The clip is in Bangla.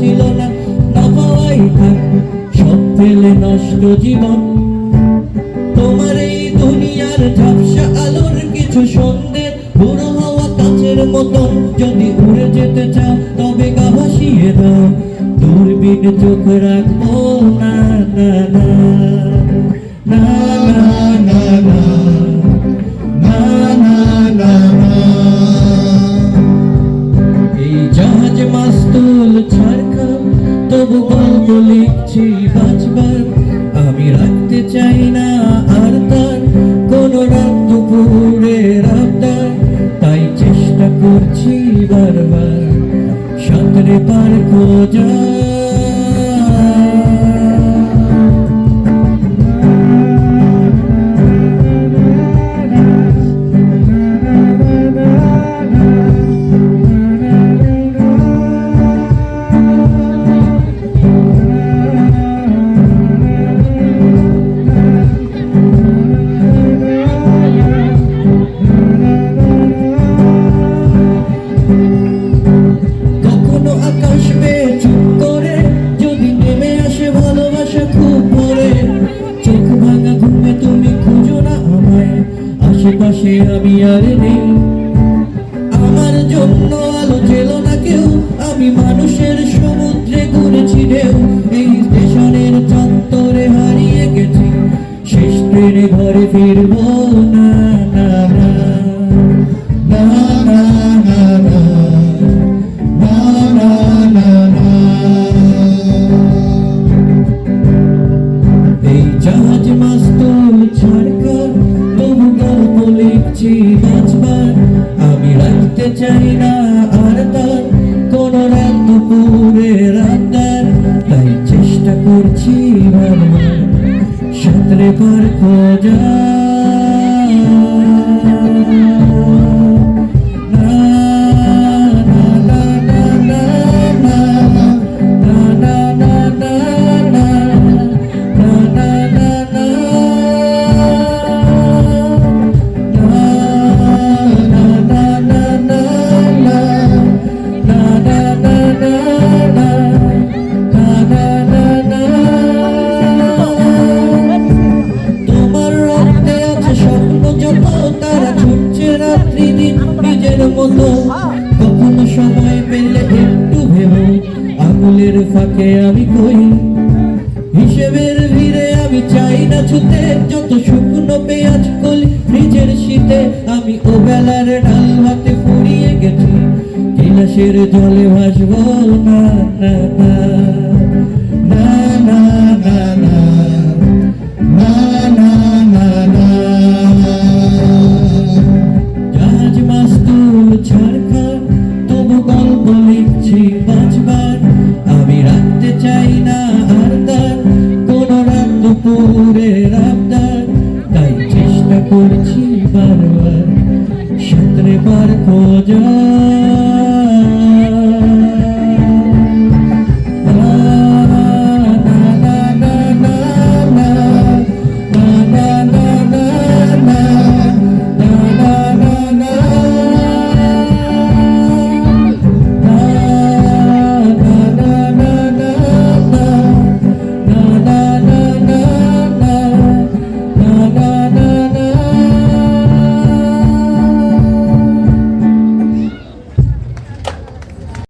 ছিল না না থাক, সব ফেলে নষ্ট জীবন। তোমার এই দুনিয়ার ঝাপসা আলোর কিছু সন্ধে, বুড়ো হওয়া কাছের মতন যদি উড়ে যেতে চাও, তবে গা ভাসিয়ে দাও। দূরবীন চোখ রাখব না না না না না না। তবু গল্প লিখছি বাঁচবার আমি রাখতে চাই না আর তার। কোন রাত দুপুরে আবদার তাই চেষ্টা করছি বারবার। সাঁতরে পার খোঁজা আশেপাশে আমি আর নেই। আমার জন্য আলো ছিল না কেউ, আমি মানুষের সমুদ্রে ঘুরেছি ঢেউ। এই স্টেশনের চত্বরে হারিয়ে গেছি। শেষ ট্রেনে ঘরে ফিরবো চাই না আর তার কোন রাত দুপুরে রাতার তাই চেষ্টা করছি সাঁতরে পার খোঁজা। নিজের মতো। কখনো সময় পেলে একটু ভেবো, আঙুলের ফাঁকে আমি কই? হিসেবের ভিড়ে আমি চাই না ছুতে, যত শুকনো পেঁয়াজ কলি, ফ্রিজের শীতে আমি ও বেলার ডাল ভাতে ফুরিয়ে গেছি। গিলাসের জলে ভাসবো, না না না। রাত দুপুরে তাই চেষ্টা করছি বারবার। সাঁতরে পার খোঁজা